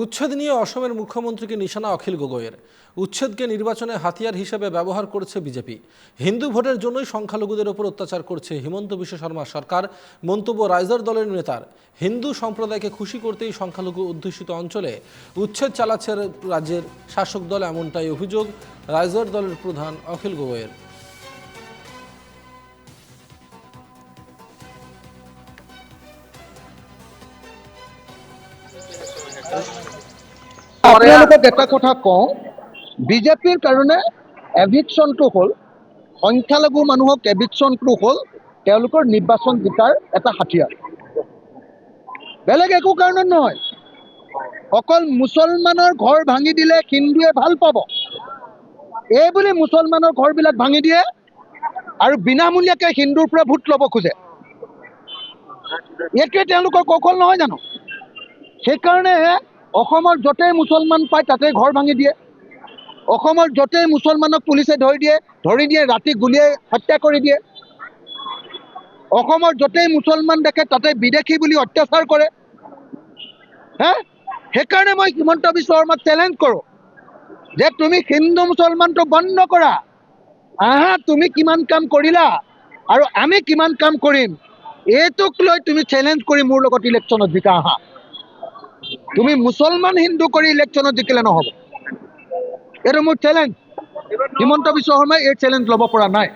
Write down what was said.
উচ্ছেদ নিয়ে অসমের মুখ্যমন্ত্রীকে নিশানা অখিল গগৈয়ের। উচ্ছেদকে নির্বাচনে হাতিয়ার হিসেবে ব্যবহার করছে বিজেপি। হিন্দু ভোটের জন্যই সংখ্যালঘুদের ওপর অত্যাচার করছে হিমন্ত বিশ্ব শর্মা সরকার, মন্তব্য রাইজার দলের নেতার। হিন্দু সম্প্রদায়কে খুশি করতেই সংখ্যালঘু অধ্যুষিত অঞ্চলে উচ্ছেদ চালাচ্ছে রাজ্যের শাসক দল এমনটাই অভিযোগ রাইজার দলের প্রধান অখিল গগৈয়ের। আপোনালোকক এটা কথা কওঁ বিজেপিৰ কাৰণে এভিকশ্যনটো হ'ল সংখ্যালঘু মানুহক এভিকশ্যনটো হ'ল তেওঁলোকৰ নিৰ্বাচন জিকাৰ এটা হাতিয়াৰ। বেলেগ একো কাৰণত নহয়। অকল মুছলমানৰ ঘৰ ভাঙি দিলে হিন্দুৱে ভাল পাব। এই বুলি মুছলমানৰ ঘৰবিলাক ভাঙি দিয়ে আৰু বিনামূলীয়াকৈ হিন্দুৰ পৰা ভোট ল'ব খোজে। এইটোৱে তেওঁলোকৰ কৌশল নহয় জানো? সেইকাৰণে অসমৰ য'তেই মুছলমান পায় তাতে ঘৰ ভাঙি দিয়ে। অসমৰ য'তেই মুছলমানক পুলিচে ধৰি দিয়ে ধৰি দিয়ে, ৰাতি গুলীয়াই হত্যা কৰি দিয়ে। অসমৰ য'তেই মুছলমান দেখে তাতে বিদেশি বুলি অত্যাচাৰ কৰে। হে? সেইকাৰণে মই হিমন্ত বিশ্ব শৰ্মাক চেলেঞ্জ কৰোঁ, যে তুমি হিন্দু মুছলমানটো বন্ধ কৰা। আহা, তুমি কিমান কাম কৰিলা আৰু আমি কিমান কাম কৰিম, এইটোক লৈ তুমি চেলেঞ্জ কৰি মোৰ লগত ইলেকশ্যনত জিকা আহা। তুমি মুছলমান হিন্দু কৰি ইলেকশ্যনত জিকিলে নহ'ব। এইটো মোৰ চেলেঞ্জ হিমন্ত বিশ্ব শৰ্মাই এই চেলেঞ্জ ল'ব পৰা নাই।